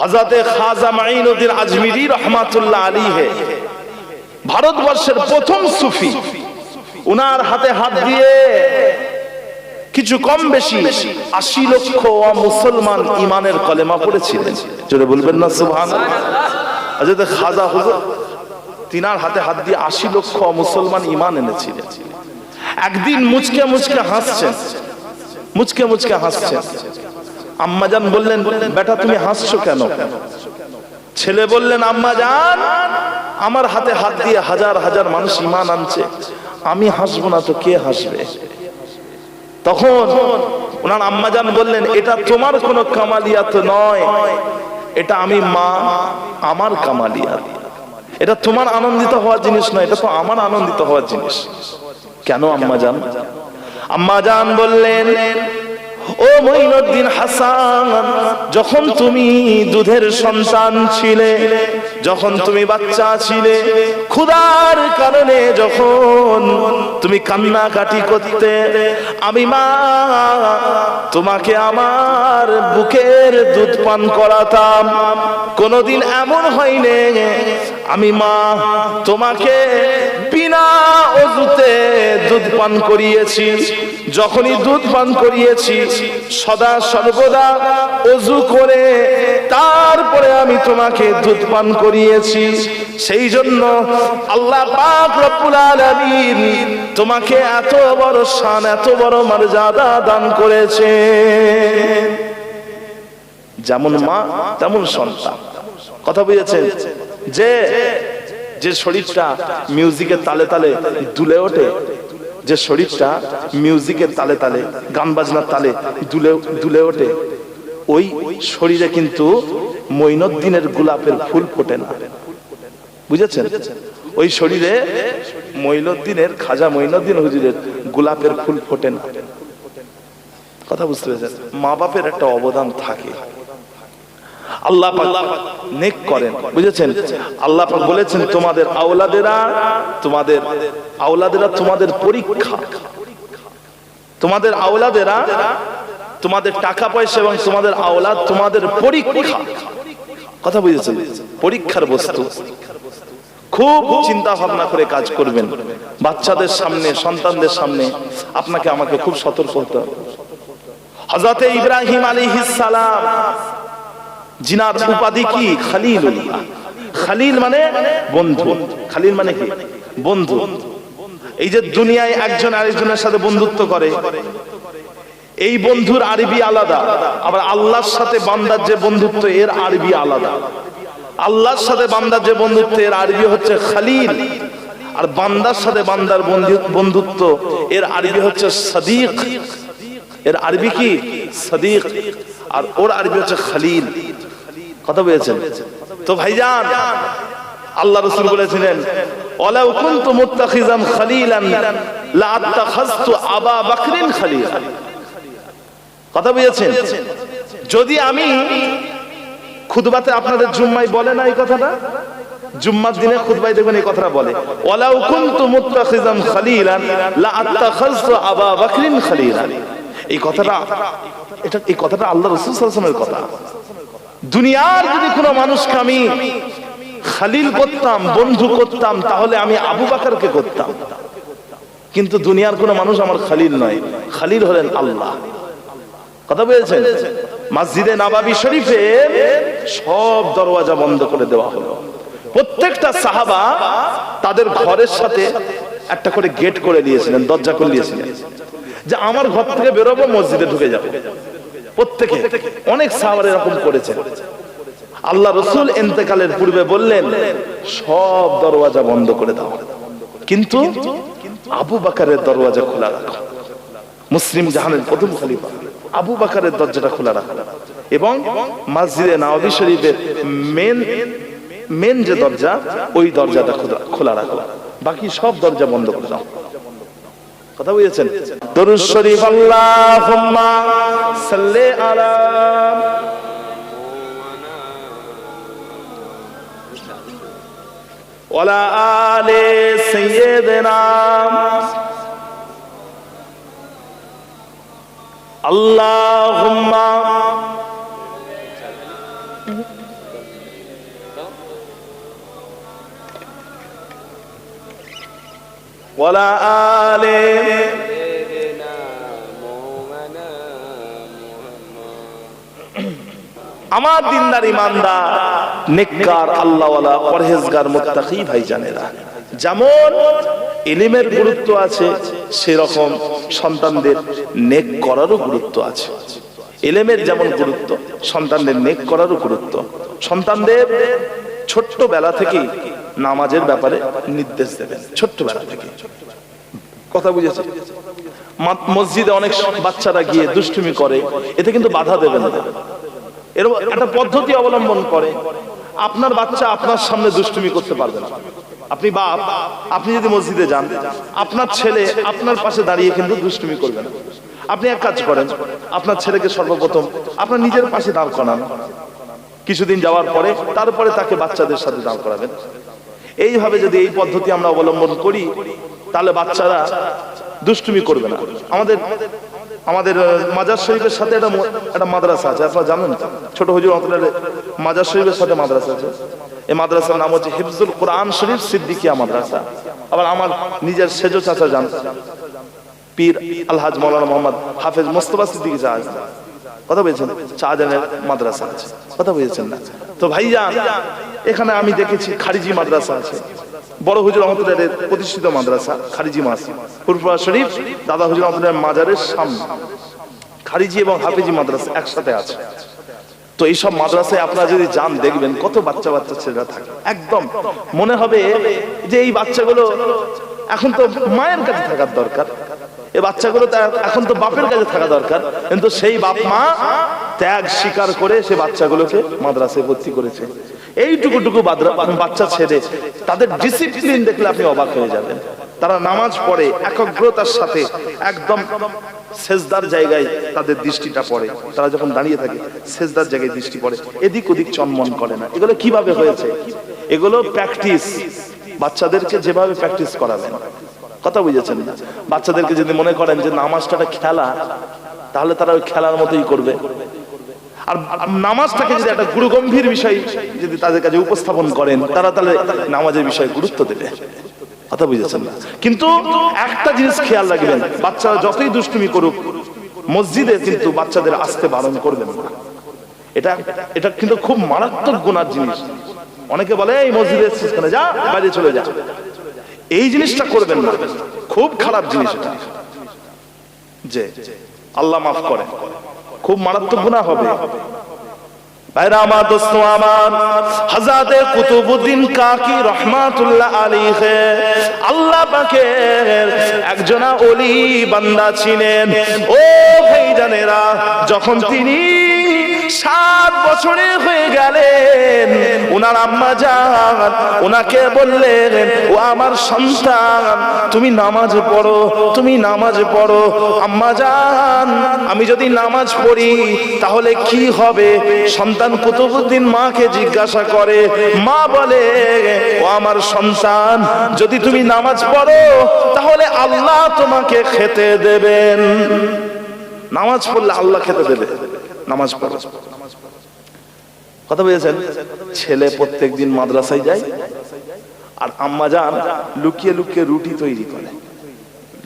হজরতে খাজা মাইনুদ্দিন আজমিরি রহমাতুল্লাহ আলী হে ভারতবর্ষের প্রথম সুফি। উনার হাতে হাত দিয়ে কিছু কম বেশি আশি লক্ষ মুসলমান ইমানের কলেমা পড়েছিলেন। জোরে বলবেন না হজরতে খাজা হুজুর, তিনার হাতে হাত দিয়ে আশি লক্ষ মুসলমান ইমান এনেছিলেন। একদিন মুচকে মুচকে হাসছেন, মুচকে মুচকে হাসছেন। আম্মাজান বললেন, বেটা, তুমি হাসছো কেন? ছেলে বললেন আম্মাজান আমার হাতে হাত দিয়ে হাজার হাজার মানুষ ইমান আনছে। আমি হাসবো না তো কে হাসবে? তখন ওনার আম্মাজান বললেন, এটা তোমার কোনো কামালিয়াত নয়। এটা আমি মা, আমার কামালিয়াত। এটা তোমার আনন্দিত হওয়ার জিনিস নয়, এটা তো আমার আনন্দিত হওয়ার জিনিস। কেন আম্মাজান আম্মাজান বললেন ও মঈনুদ্দিন হাসান, যখন তুমি দুধের সন্তান ছিলে, যখন তুমি বাচ্চা ছিলে, ক্ষুধার কারণে যখন তুমি কান্নাকাটি করতে, আমি মা, তোমাকে আমার বুকের দুধ পান করাতাম। কোনোদিন এমন হয়নি, আমি মা, তোমাকে বিনা অজুতে দুধ পান করিয়েছি। যখনই দুধ পান করিয়েছি, সদা সর্বদা অজু করে, তারপরে আমি তোমাকে দুধ পান করিয়েছি। সেই জন্য আল্লাহ তোমাকে এত বড় শান, এত বড় মর্যাদা দান করেছে যেমন মা, তেমন সন্তান। কথা বুঝেছেন? যে যে শরীরটা মিউজিকের তালে তালে দুলে ওঠে যে শরীরটা মিউজিকের তালে তালে, গান বাজনার তালে দুলে দুলে ওঠে, ওই শরীরে কিন্তু মৈনদ্দিনের গোলাপের ফুল ফোটে না। বুঝেছেন? ওই শরীরে মৈনদ্দিনের খাজা মৈনদ্দিন হুজুরের গোলাপের ফুল ফোটে না। কথা বুঝতে পেরেছেন? মা বাপের একটা অবদান থাকে। আল্লাহ নেক করেন, বুঝেছেন? আল্লাহ বলেছেন, তোমাদের আওলাদেরা তোমাদের আওলাদেরা তোমাদের পরীক্ষা। তোমাদের আওলাদেরা তোমাদের টাকা পয়সা এবং তোমাদের আওলাদ তোমাদের পরীক্ষা। কথা বুঝেছেন? পরীক্ষার বস্তু। খুব চিন্তা ভাবনা করে কাজ করবেন। বাচ্চাদের সামনে, সন্তানদের সামনে আপনাকে আমাকে খুব সতর্ক হতে হবে। হজরতে ইব্রাহিম আলাইহিস সালাম জিনার উপাধি কি? খালিল। খালিল মানে বন্ধু। খালিল মানে কি? বন্ধু। এই যে দুনিয়ায় একজন আরেকজনের সাথে বন্ধুত্ব করে, এই বন্ধুর আরবি আলাদা। আবার আল্লাহর সাথে বান্দার যে বন্ধুত্ব, এর আরবি আলাদা। আল্লাহর সাথে বান্দার যে বন্ধুত্ব, এর আরবি হচ্ছে খালিল। আর বান্দার সাথে বান্দার বন্ধুত্ব, এর আরবি হচ্ছে সাদিক। এর আরবি কি? সাদিক। আর ওর আরবি হচ্ছে খালিল। কথা বলেছেন। তো ভাইজান, আল্লাহ রসুল বলেছিলেন, ওয়ালাউ কুনতু মুত্তাখিজান খালিলান, লা আত্তাখাযতু আবা বকরিন খালিলা। কথা বুঝেছেন যদি আমি খুতবাতে আপনাদের জুম্মাই বলে না এই কথাটা? জুম্মার দিনে খুতবাই দেখবেন এই কথাটা বলে, ওয়ালাউ কুনতু মুত্তাখিজান খালিলান, লা আত্তাখাযতু আবা বকরিন খালিলা। এই কথাটা, এটা, এই কথাটা আল্লাহ রসুল সাল্লাল্লাহু আলাইহি ওয়াসাল্লামের কথা। দুনিয়ার যদি কোনো মানুষকে আমি খালিল করতাম, বন্ধু করতাম, তাহলে আমি আবু বাকারকে করতাম। কিন্তু দুনিয়ার কোনো মানুষ আমার খালিল নয়। খালিল হলেন আল্লাহ। কথা বলেছেন? মসজিদে নাবাবি শরীফে সব দরওয়াজা বন্ধ করে দেওয়া হলো। প্রত্যেকটা সাহাবা তাদের ঘরের সাথে একটা করে গেট করে দিয়েছিলেন দরজা করে দিয়েছিলেন যে আমার ঘর থেকে বেরোবো, মসজিদে ঢুকে যাব। প্রত্যেকে অনেক সাহাবার এরকম করেছে। আল্লাহ রসুল এতেকালের পূর্বে বললেন, সব দরওয়াজা বন্ধ করে দাও। কিন্তু আবু বাকারের দরওয়াজা খোলা রাখো। মুসলিম জাহানের প্রথম খলিফা আবু বাকারের দরজাটা খোলা রাখো। এবং মসজিদে নওয়াবি শরীফের মেন মেন যে দরজা, ওই দরজাটা খোলা রাখো। বাকি সব দরজা বন্ধ করে দাও। কথা বুঝেছেন? দরুদ শরীফ আল্লাহুম্মা সাল্লি আলা ওয়ালা আলে সাইয়্যিদিনা আল্লাহুম্মা ওয়ালা আলে আমার দিনদার ইমানদার, নেককার, আল্লাহওয়ালা, পরহেজগার, মুত্তাকি ভাইজানেরা। যেমন ইলিমের গুরুত্ব আছে, সেরকম সন্তানদের নেক করারও গুরুত্ব আছে। এলেমের যেমন গুরুত্ব, সন্তানদের নেক করারও গুরুত্ব। সন্তানদের ছোট্টবেলা থেকেই নামাজের ব্যাপারে নির্দেশ দেবেন, ছোট্টবেলা থেকে। কথা বুঝেছে মসজিদে অনেক বাচ্চারা গিয়ে দুষ্টুমি করে, এতে কিন্তু বাধা দেবেন না। একটা পদ্ধতি অবলম্বন করে। আপনার বাচ্চা আপনার সামনে দুষ্টুমি করতে পারবে না। আপনি বাপ, আপনি যদি মসজিদে যান, আপনার ছেলে আপনার পাশে দাঁড়িয়ে কিন্তু দুষ্টুমি করবে না। আপনি এক কাজ করেন, আপনার ছেলেকে সর্বপ্রথম আপনার নিজের পাশে দাঁড় করান। কিছুদিন যাওয়ার পরে তারপরে তাকে বাচ্চাদের সাথে দাঁড় করাবেন। এইভাবে যদি এই পদ্ধতি আমরা অবলম্বন করি, তাহলে বাচ্চারা দুষ্টুমি করবে না। আমাদের আমাদের মাজার শরীফের সাথে একটা একটা মাদ্রাসা আছে। আপনারা জানেন ছোট হুজুর অন্তরের মাজার শরীফের সাথে মাদ্রাসা আছে। এই মাদ্রাসার নাম হচ্ছে হিফজুল কোরআন শরীফ সিদ্দিকিয়া মাদ্রাসা। আবার আমার নিজের সেজ চাচা জান, পীর আলহাজ মৌলানা মোহাম্মদ হাফেজ মোস্তফা সিদ্দিকি জাহাজ কথা বলছেন? শাহজাহানের মাদ্রাসা আছে। কথা বুঝেছেন না। তো ভাইজান, এখানে আমি দেখেছি খারিজি মাদ্রাসা আছে। বড় হুজুর রহমতুল্লাহের প্রতিষ্ঠিত মাদ্রাসা, খারিজি মাস। ফুরফুরা শরীফ, দাদা হুজুর রহমতুল্লাহ মাজারের সামনে। খারিজি এবং হাফিজি মাদ্রাসা একসাথে আছে। তো এইসব মাদ্রাসায় আপনারা যদি যান, দেখবেন কত বাচ্চা বাচ্চা ছেলেরা থাকে। একদম মনে হবে যে এই বাচ্চাগুলো এখন তো মায়ের কাছে থাকার দরকার। এই বাচ্চাগুলো এখন তো বাপের কাছে থাকা দরকার। কিন্তু সেই বাপ মা ত্যাগ স্বীকার করে সে বাচ্চাগুলোকে মাদ্রাসায় ভর্তি করেছে। এইটুকু টুকু বাদরা- বাচ্চা ছেড়ে তাদের ডিসিপ্লিন দেখলে আপনি অবাক হয়ে যাবেন। তারা নামাজ পড়ে, একাগ্রতার সাথে, একদম সেজদার জায়গায় তাদের দৃষ্টিটা পড়ে। তারা যখন দাঁড়িয়ে থাকে, সেজদার জায়গায় দৃষ্টি পড়ে। এদিক ওদিক চনমন করে না। এগুলো কীভাবে হয়েছে? এগুলো প্র্যাকটিস বাচ্চাদেরকে যেভাবে প্র্যাকটিস করাবেন। কথা বুঝেছেন বাচ্চাদেরকে যদি মনে করেন যে নামাজটা খেলা, তাহলে তারা ওই খেলার মতোই করবে। আর নামাজটাকে যদি একটা গুরুগম্ভীর বিষয় যদি তাদের কাছে উপস্থাপন করেন, তারা তাহলে নামাজের বিষয়ে গুরুত্ব দেবে। কথা বুঝেছেন? না কিন্তু একটা জিনিস খেয়াল রাখবেন, বাচ্চারা যতই দুষ্টুমি করুক, মসজিদে কিন্তু বাচ্চাদের আসতে বারণ করবেন না। এটা এটা কিন্তু খুব মারাত্মক গুণার জিনিস। অনেকে বলে, এই মসজিদে এসেছিস যা, বাইরে চলে যা। এই জিনিসটা করবেন না। খুব খারাপ জিনিস যে, আল্লাহ মাফ করে খুব মারাত্মক গুণা হবে। কুতুবুদ্দিন কাকি আল্লাহ একজনা অলি বান্দা ছিলেন। ও যখন তিনি সাত বছরে হয়ে গেলেন। ওনার আম্মা যান ওনাকে বললেন, ও আমার সন্তান, তুমি নামাজ পড়ো, তুমি নামাজ পড়ো। আম্মা যান আমি যদি নামাজ পড়ি, তাহলে কি হবে? সন্তান কুতুবুদ্দিন মাকে জিজ্ঞাসা করে, মা বলে, ও আমার সন্তান, যদি তুমি নামাজ পড়ো, তাহলে আল্লাহ তোমাকে খেতে দেবেন। নামাজ পড়লে আল্লাহ খেতে দেবে। নামাজ পড়ো। কথা বুঝেছেন ছেলে প্রত্যেক দিন মাদ্রাসায় যায়, আর আম্মা যান লুকিয়ে লুকিয়ে রুটি তৈরি করে।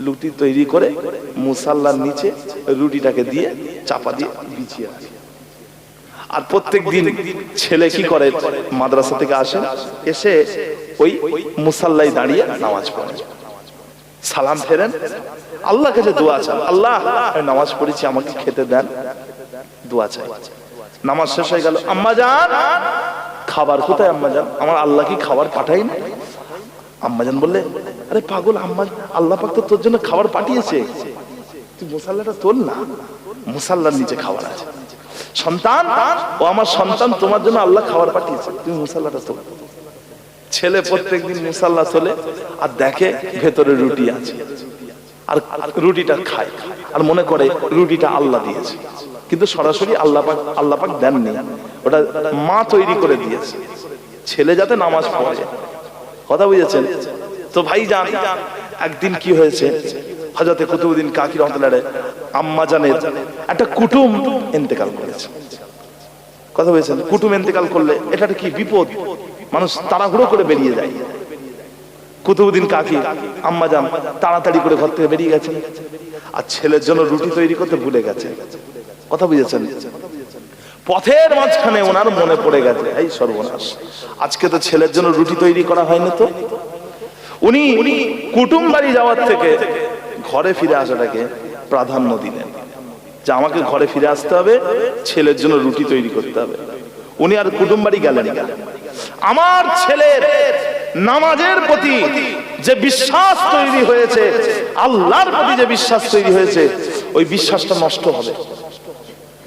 লুটি তৈরি করে মুসাল্লার নিচে রুটিটাকে দিয়ে চাপা দিয়ে বিছিয়ে রাখে। আর প্রত্যেক দিন ছেলে কি করে? মাদ্রাসা থেকে আসে, এসে ওই মুসাল্লাই দাঁড়িয়ে নামাজ পড়ে। সালাম ফেরেন আল্লাহ কাছে দোয়া চান। আল্লাহ নামাজ পড়েছি, আমাকে খেতে দেন। দোয়া চাই। নামাজ শেষ হয়ে গেল, আম্মা যান, খাবার কোথায় আম্মা যান? আমার আল্লাহ কি খাবার পাঠাই না আম্মাজান বললে, আরে পাগল, আম্মা, আল্লাহ পাক তো তোর জন্য খাবার পাঠিয়েছে। তুই মুসাল্লাটা তোল না। মুসাল্লার নিচে খাবার আছে। সন্তান, ও আমার সন্তান, তোমার জন্য আল্লাহ খাবার পাঠিয়েছে। তুমি মুসাল্লাটা তোল। ছেলে প্রত্যেকদিন মুসাল্লা তোলে আর দেখে ভেতরে রুটি আছে। আর রুটিটা খায়। আর মনে করে রুটিটা আল্লাহ দিয়েছে। কিন্তু সরাসরি আল্লাহ পাক আল্লাহ পাক দেননি। ওটা মা তৈরি করে দিয়েছে। ছেলে যাতে নামাজ পড়ে। কথা বুঝেছেন? তো ভাই যান, একদিন কি হয়েছে? হজরতে কুতুবুদ্দিন কাকি রহমতুল্লাহ আম্মা জানের একটা কুটুম ইন্তেকাল করেছে। কথা বলেছেন কুটুম এন্তেকাল করলে এটা কি বিপদ? মানুষ তাড়াহুড়ো করে বেরিয়ে যায়। কুতুবুদ্দিন কাকি, আম্মা যান তাড়াতাড়ি করে ঘর থেকে বেরিয়ে গেছে। আর ছেলের জন্য রুটি তৈরি করতে ভুলে গেছে। কথা বুঝেছেন? পথের মাঝখানে ওনার মনে পড়ে গেছে, এই সর্বনাশ। আজকে তো ছেলের জন্য রুটি তৈরি করা হয়নি তো। উনি কুটুম বাড়ি যাওয়ার থেকে ঘরে ফিরে আসাটাকে প্রাধান্য দিলেন। যে আমাকে ঘরে ফিরে আসতে হবে, ছেলের জন্য রুটি তৈরি করতে হবে। উনি আর কুটুম বাড়ি গেলেন আমার ছেলের নামাজের প্রতি যে বিশ্বাস তৈরি হয়েছে, আল্লাহর প্রতি যে বিশ্বাস তৈরি হয়েছে, ওই বিশ্বাসটা নষ্ট হবে।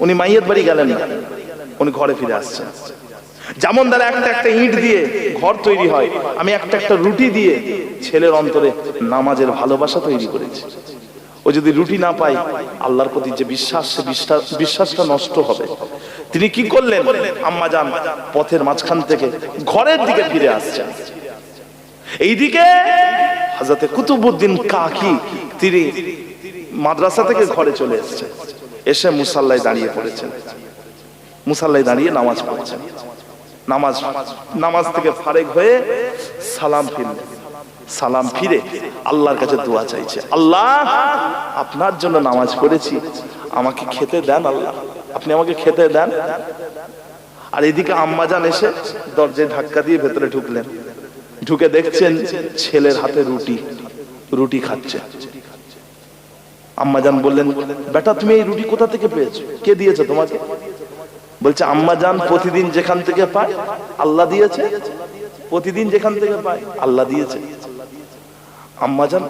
উনি মাইয়ের বাড়ি গেলেন না। উনি ঘরে ফিরে আসছেন। যেমন দ্বারা একটা একটা ইট দিয়ে ঘর তৈরি হয়, আমি একটা একটা রুটি দিয়ে ছেলের অন্তরে নামাজের ভালোবাসা তৈরি করেছি। ও যদি রুটি না পায়, আল্লাহর প্রতি যে বিশ্বাস বিশ্বাসটা নষ্ট হবে। তিনি কি করলেন? আম্মা যান পথের মাঝখান থেকে ঘরের দিকে ফিরে আসছেন। এইদিকে হাজরতে কুতুবুদ্দিন কাকি, তিনি মাদ্রাসা থেকে ঘরে চলে এসেছেন। এসে মুসাল্লায় দাঁড়িয়ে পড়েছেন। মুসাল্লায় দাঁড়িয়ে নামাজ পড়ছেন। নামাজ নামাজ থেকে ফারেক হয়ে সালাম ফিরলেন। সালাম ফিরে আল্লাহর কাছে দোয়া চাইছে, আল্লাহ, আপনার জন্য নামাজ পড়েছি। আমাকে খেতে দেন আল্লাহ। আপনি আমাকে খেতে দেন। আর এদিকে আম্মাজান এসে দরজায় ধাক্কা দিয়ে ভেতরে ঢুকলেন। ঢুকে দেখছেন ছেলের হাতে রুটি রুটি খাচ্ছে। আম্মাজান বললেন, বেটা, তুমি এই রুটি কোথা থেকে পেয়েছ? কে দিয়েছে তোমাকে? বলছে, আম্মাজান প্রতিদিন যেখান থেকে পায়, আল্লাহ দিয়েছে। প্রতিদিন যেখান থেকে পায়, আল্লাহ দিয়েছে। আম্মাজান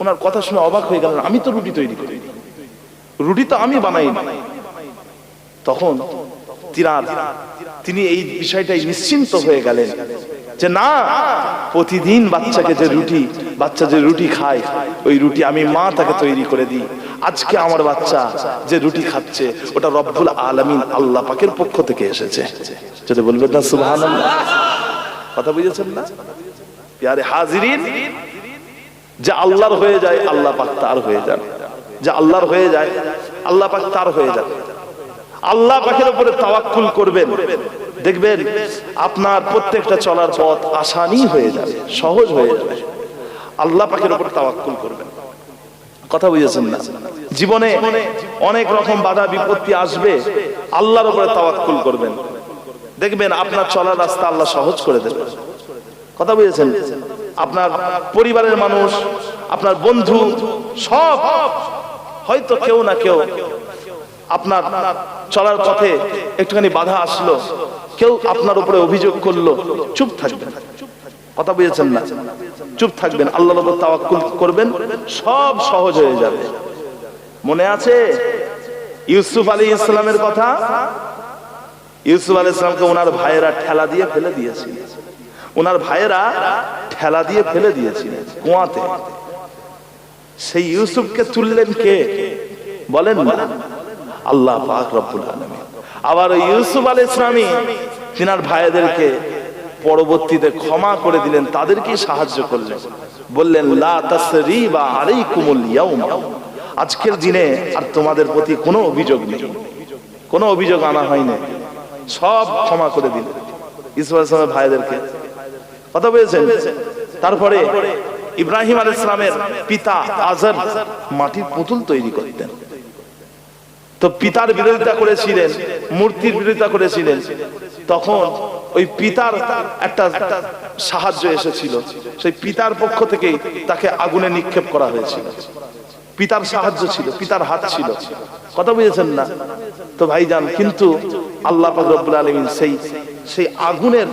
ওনার কথা শুনে অবাক হয়ে গেলেন, আমি তো রুটি তৈরি করি। রুটি তো আমি বানাই তখন তিনার তিনি এই বিষয়টাই নিশ্চিন্ত হয়ে গেলেন যে না, প্রতিদিন বাচ্চাকে যে রুটি, বাচ্চা যে রুটি খায়, ওই রুটি আমি মা তাকে তৈরি করে দিই। আজকে আমার বাচ্চা যে রুটি খাচ্ছে, ওটা রব্বুল আলামিন আল্লাহ পাকের পক্ষ থেকে এসেছে। যদি বলবেন না সুবহান কথা বুঝেছেন না? প্যারে হাজিরিন, যে আল্লাহর হয়ে যায়, আল্লাহ পাক তার হয়ে যান। যে আল্লাহর হয়ে যায়, আল্লাহ পাক তার হয়ে যান। আল্লাহ পাকের উপরে তাওয়াক্কুল করবেন। দেখবেন আপনার প্রত্যেকটা চলার পথ আসানি হয়ে যাবে, সহজ হয়ে যাবে। আল্লাহ পাকের উপর তাওয়াক্কুল করবেন। কথা বুঝেছেন না? জীবনে অনেক রকম বাধা, বিপত্তি আসবে, আল্লাহর উপরে তাওয়াক্কুল করবেন। দেখবেন আপনার চলার রাস্তা আল্লাহ সহজ করে দেবেন কথা বুঝেছেন? আপনার পরিবারের মানুষ, আপনার বন্ধু, সব হয়তো কেউ না কেউ আপনার চলার পথে একটুখানি বাধা আসলো, কেউ আপনার উপরে অভিযোগ করল, চুপ থাকবেন। কথা বুঝেছেন না? চুপ থাকবেন, আল্লাহর উপর তাওয়াক্কুল করবেন, সব সহজ হয়ে যাবে। মনে আছে ইউসুফ আলী ইসলামের কথা? ইউসুফ আলী ইসলামকে ওনার ভাইয়েরা ঠেলা দিয়ে ফেলে দিয়েছিল। ওনার ভাইয়েরা ঠেলা দিয়ে ফেলে দিয়েছিলেন কুয়াতে। সেই ইউসুফকে তুললেন কে? বলেন না। আল্লাহ পাক রব্বুল আলামিন। আবার ইউসুফ আলাইহিস ইসলামী তিনার ভাইদেরকে পরবর্তীতে ক্ষমা করে দিলেন তাদেরকে সাহায্য করলেন। বললেন আজকের দিনে আর তোমাদের প্রতি কোনো অভিযোগ নেই। কোনো অভিযোগ আনা হয়নি। সব ক্ষমা করে দিলেন। আলাইহিস ইসলামের ভাইদেরকে কথা বলেছেন? তারপরে ইব্রাহিম আল ইসলামের পিতা আজর মাটির পুতুল তৈরি করতেন। তো পিতার বিরোধিতা করেছিলেন, মূর্তির বিরোধিতা করেছিলেন, তখন ওই পিতার একটা সাহায্য এসেছিল। সেই পিতার পক্ষ থেকে তাকে আগুনে নিক্ষেপ করা হয়েছিল। পিতার সাহায্য ছিল, পিতার হাত ছিল। কথা বুঝেছেন না? তো ভাইজান, কিন্তু আল্লাহ আলামিন সেই সেই আগুনের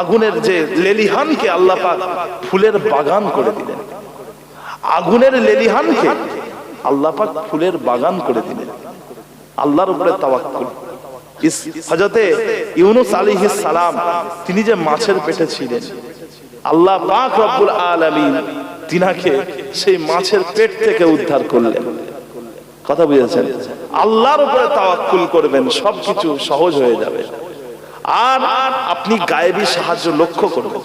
আগুনের যে লেলিহানকে আল্লাহ পাক ফুলের বাগান করে দিলেন। আগুনের লেলিহানকে আল্লাহ পাক ফুলের বাগান করে দিলেন। আল্লাহর উপরে তাওয়াক্কুল। হযরতে ইউনুস আলাইহিস সালাম, তিনি যে মাছের পেটে ছিলেন, আল্লাহ পাক রব্বুল আলামিন তিনাকে সেই মাছের পেট থেকে উদ্ধার করলেন। কথা বুঝেছেন? আল্লাহর উপরে তাওয়াক্কুল করবেন, সবকিছু সহজ হয়ে যাবে। আর আপনি গায়েবী সাহায্য লক্ষ্য করবেন।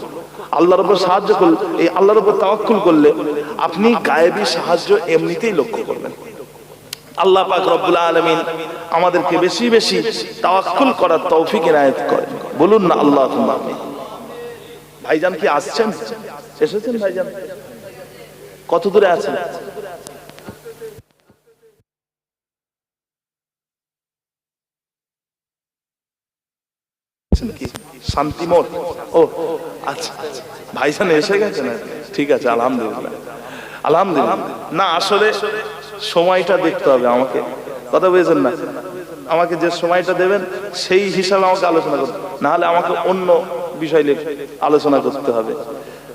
আল্লাহর উপর সাহায্য করলে, এই আল্লাহর উপর তাওয়াক্কুল করলে আপনি গায়েবী সাহায্য এমনিতেই লক্ষ্য করবেন। আল্লাহ পাক রব্বুল আলামিন আমাদেরকে বেশি বেশি তাওয়াক্কুল করার তৌফিক এনায়েত করেন। বলুন না আল্লাহ ভাইজান কি আসছেন? এসেছেন ভাইজান? কত দূরে আছেন? কি? শান্তিমোর ও আচ্ছা আচ্ছা। ভাইজান এসে গেছেন ঠিক আছে, আলহামদুলিল্লাহ। আলহামদুলিল্লাহ। না, আসলে সময়টা দেখতে হবে আমাকে। কথা বুঝেছেন না? আমাকে যে সময়টা দেবেন, সেই হিসাবে আমাকে আলোচনা করতে না হলে আমাকে অন্য বিষয় আলোচনা করতে হবে।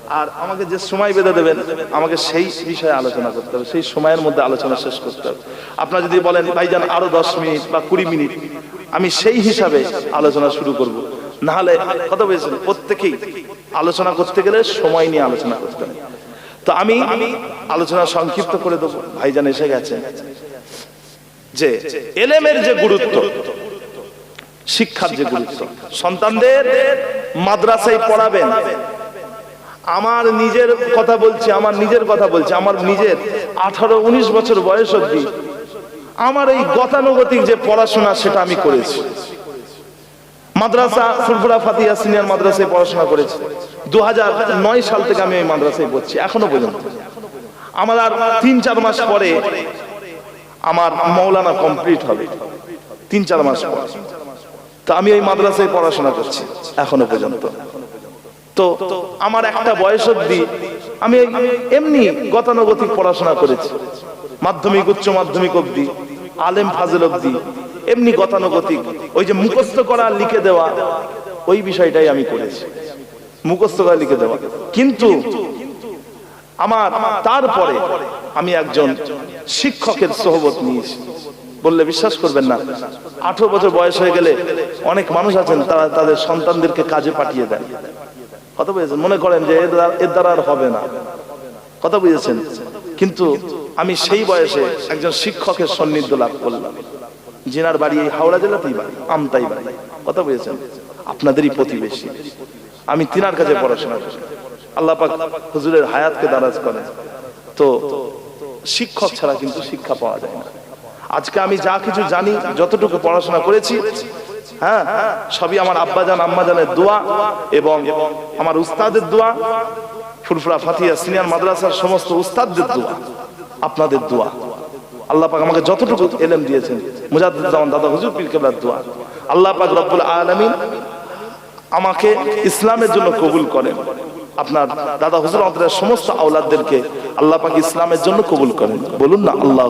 আর আমাকে যে সময় বেঁধে দেবেন, আমাকে সেই বিষয়ে আলোচনা করতে হবে। সেই সময়ের মধ্যে আলোচনা শেষ করতে হবে। আপনারা যদি বলেন, ভাইজান, আরও দশ মিনিট বা কুড়ি মিনিট, আমি সেই হিসাবে আলোচনা শুরু করব। না হলে কথা বলেছেন প্রত্যেকেই আলোচনা করতে গেলে সময় নিয়ে আলোচনা করতে হবে। তো আমি আলোচনা সংক্ষিপ্ত করে দেবো। ভাইজান এসে গেছে। যে এলেমের যে গুরুত্ব, শিক্ষার যে গুরুত্ব, সন্তানদের মাদ্রাসায় পড়াবেন। আমার নিজের কথা বলছি, আমার নিজের কথা বলছি, আমার নিজের আঠারো, উনিশ বছর বয়স অব্দি আমার এই গতানুগতিক যে পড়াশোনা, সেটা আমি করেছি। মাদ্রাসা ফুরফুরা ফাতিয়া সিনিয়র মাদ্রাসায় পড়াশোনা করেছি। দু নয় সাল থেকে আমি এই মাদ্রাসায় পড়ছি, এখনও পর্যন্ত। আমার আর তিন চার মাস পরে আমার মৌলানা কমপ্লিট হবে। তিন চার মাস পর। তো আমি এই মাদ্রাসায় পড়াশোনা করছি, এখনও পর্যন্ত। তো আমার একটা বয়স অব্দি আমি এমনি গতানুগতিক পড়াশোনা করেছি। মাধ্যমিক, উচ্চ মাধ্যমিক অব্দি আলেম ফাজল অব্দি এমনি গতানুগতিক, ওই যে মুখস্থ করা লিখে দেওয়া, ওই বিষয়টাই আমি করেছি। মুখস্থ করা লিখে দেওয়া। কিন্তু আমার তারপরে আমি একজন শিক্ষকের সহবত নিয়েছি। বললে বিশ্বাস করবেন না, আঠারো বছর বয়স হয়ে গেলে অনেক মানুষ আছেন, তারা তাদের সন্তানদেরকে কাজে পাঠিয়ে দেন। কথা বুঝেছেন? মনে করেন যে এর দ্বারা- আর হবে না। কথা বুঝেছেন? কিন্তু আমি সেই বয়সে একজন শিক্ষকের সান্নিধ্য লাভ করলাম। জিনার বাড়ি এই হাওড়া জেলাতেই বাড়ি, আমতাই বাড়ি। কথা বুঝেছেন আপনাদেরই প্রতিবেশী। আমি তিনার কাছে পড়াশোনা করি। আল্লাহ পাক হুজুরের হায়াতকে দারাজ করেন। তো শিক্ষক ছাড়া কিন্তু শিক্ষা পাওয়া যায় না। আজকে আমি যা কিছু জানি, যতটুকু পড়াশোনা করেছি হ্যাঁ সবই আমার আব্বাজান, আম্মাজানের দোয়া এবং আমার উস্তাদের দোয়া, ফুরফুরা ফাতিয়া সিনিয়র মাদ্রাসার সমস্ত উস্তাদদের দোয়া, আপনাদের দোয়া। আল্লাহ পাক আমাকে যতটুকু এলেম দিয়েছেন। মুজাদ্দুজ্জামান দাদা হুজুর, পীর কেবলার দোয়া। আল্লাহ পাক রব্বুল আলামিন আমাকে ইসলামের জন্য কবুল করেন। আপনার দাদা হুজুর আমাদের সমস্ত আওলাদদেরকে আল্লাহ পাক ইসলামের জন্য কবুল করেন। বলুন না আল্লাহ